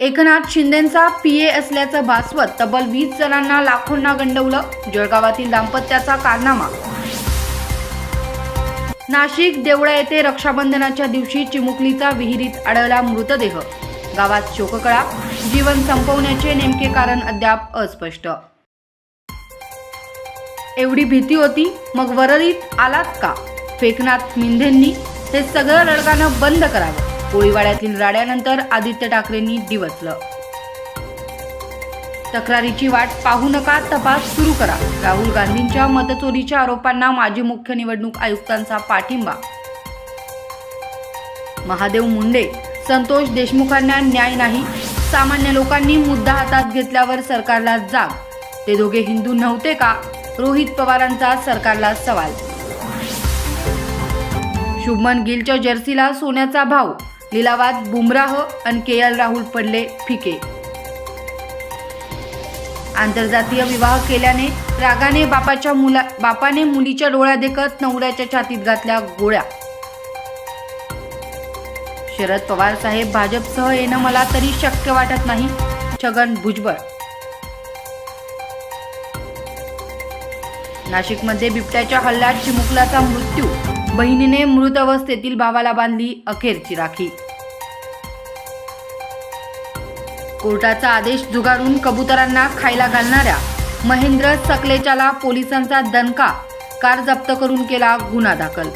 एकनाथ शिंदेंचा ए असल्याचं भासवत तब्बल वीस जणांना लाखोंना गंडवलं. जळगावातील दाम्पत्याचा कारनामा. नाशिक देवळा येथे रक्षाबंधनाच्या दिवशी चिमुकलीचा विहिरीत आढळला मृतदेह. गावात शोककळा. जीवन संपवण्याचे नेमके कारण अद्याप अस्पष्ट. एवढी भीती होती मग वरळीत आलात का? फेकनाथ मिंधेंनी हे सगळं रडगाणं बंद करावं. कोळीवाड्यातील राड्यानंतर आदित्य ठाकरेंनी दिवसलं. तक्रारीची वाट पाहू नका तपास सुरू करा. राहुल गांधींच्या मतचोरीच्या आरोपांना माजी मुख्य निवडणूक आयुक्तांचा पाठिंबा. महादेव मुंडे संतोष देशमुखांना न्याय नाही. सामान्य लोकांनी मुद्दा हातात घेतल्यावर सरकारला जाग. ते दोघे हिंदू नव्हते का? रोहित पवारांचा सरकारला सवाल. शुभमन गिलच्या जर्सीला सोन्याचा भाव. लिलावात बुमराह आणि के एल राहुल पडले फिके. आंतरजातीय विवाह केल्याने रागाने बापाच्या मुला बापाने मुलीच्या डोळ्या देखत नवऱ्याच्या छातीत घातल्या गोळ्या. शरद पवार साहेब भाजपसह येणं मला तरी शक्य वाटत नाही. छगन भुजबळ. नाशिकमध्ये बिबट्याच्या हल्ल्यात चिमुकलाचा मृत्यू. बहिणीने मृत अवस्थेतील भावाला बांधली अखेरची राखी कोर्टाचा आदेश जुगारून कबुतरांना खायला घालणाऱ्या महेंद्र सकलेचाला पोलिसांचा दणका. कार जप्त करून केला गुन्हा दाखल.